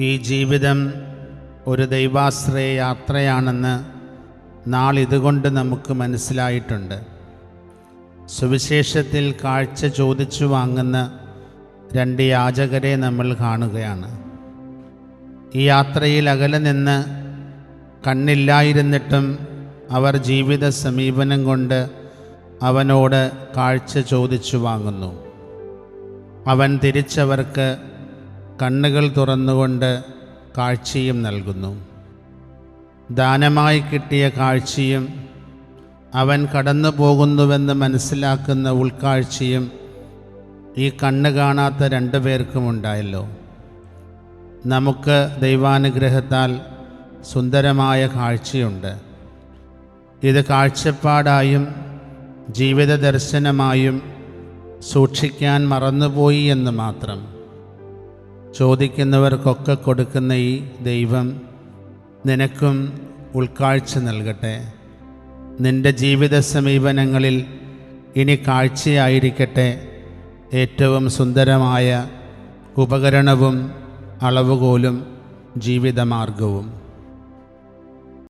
ഈ ജീവിതം ഒരു ദൈവാശ്രയ യാത്രയാണെന്ന് നാളിതുകൊണ്ട് നമുക്ക് മനസ്സിലായിട്ടുണ്ട്. സുവിശേഷത്തിൽ കാഴ്ച ചോദിച്ചു വാങ്ങുന്ന രണ്ട് യാചകരെ നമ്മൾ കാണുകയാണ്. ഈ യാത്രയിൽ അകലെ നിന്ന് കണ്ണില്ലായിരുന്നിട്ടും അവർ ജീവിത സമീപനം കൊണ്ട് അവനോട് കാഴ്ച ചോദിച്ചു വാങ്ങുന്നു. അവൻ തിരിച്ചവർക്ക് കണ്ണുകൾ തുറന്നുകൊണ്ട് കാഴ്ചയും നൽകുന്നു. ദാനമായി കിട്ടിയ കാഴ്ചയും അവൻ കടന്നു പോകുന്നുവെന്ന് മനസ്സിലാക്കുന്ന ഉൾക്കാഴ്ചയും ഈ കണ്ണ് കാണാത്ത രണ്ടു പേർക്കും ഉണ്ടായല്ലോ. നമുക്ക് ദൈവാനുഗ്രഹത്താൽ സുന്ദരമായ കാഴ്ചയുണ്ട്. ഇത് കാഴ്ചപ്പാടായും ജീവിത ദർശനമായും സൂക്ഷിക്കാൻ മറന്നുപോയി എന്ന് മാത്രം. ചോദിക്കുന്നവർക്കൊക്കെ കൊടുക്കുന്ന ഈ ദൈവം നിനക്കും ഉൾക്കാഴ്ച നൽകട്ടെ. നിന്റെ ജീവിത സമീപനങ്ങളിൽ ഇനി കാഴ്ചയായിരിക്കട്ടെ. ഏറ്റവും സുന്ദരമായ ഉപകരണവും അളവുകോലും ജീവിതമാർഗവും.